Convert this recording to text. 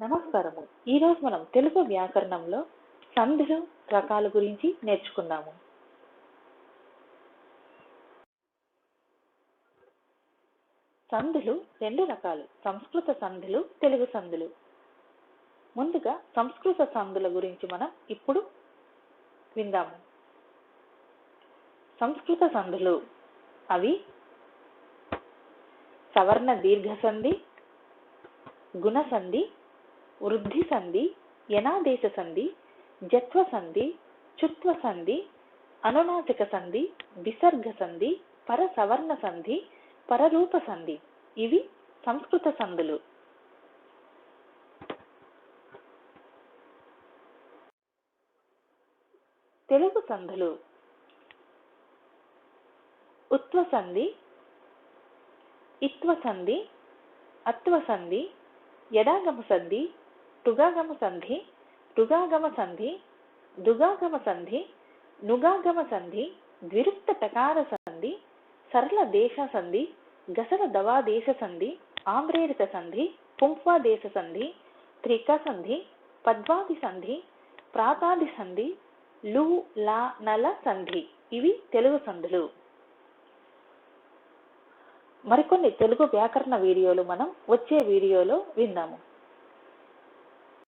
నమస్కారము. ఈరోజు మనం తెలుగు వ్యాకరణంలో సంధులు రకాల గురించి నేర్చుకుందాము. సంధులు రెండు రకాలు సంస్కృత సంధులు తెలుగు సంధులు. ముందుగా సంస్కృత సంధుల గురించి మనం ఇప్పుడు విందాము. సంస్కృత సంధులు అవి సవర్ణ దీర్ఘ సంధి గుణ సంధి వృద్ధి సంధి యనాదేశ సంధి జత్వ సంధి చుత్వ సంధి అనునాసిక సంధి విసర్గ సంధి పరసవర్ణ సంధి పరరూప సంధి ఇవి సంస్కృత సంధులు. తెలుగు సంధులు. ఉత్వ సంధి ఇత్వ సంధి అత్వ సంధి యడాగమ సంధి టుగాగమ సంధి రుగాగమ సంధి దుగాగమ సంధి నుగాగమ సంధి ద్విరుక్త టకార సంధి సరళ దేశ సంధి గసల దవాదేశ సంధి ఆమ్రేరిత సంధి పుంఫాదేశ సంధి త్రిక సంధి పద్వాది సంధి ప్రాతాది సంధి లు లా నల సంధి ఇవి తెలుగు సంధులు. మరికొన్ని తెలుగు వ్యాకరణ వీడియోలు మనం వచ్చే వీడియోలో విందాము.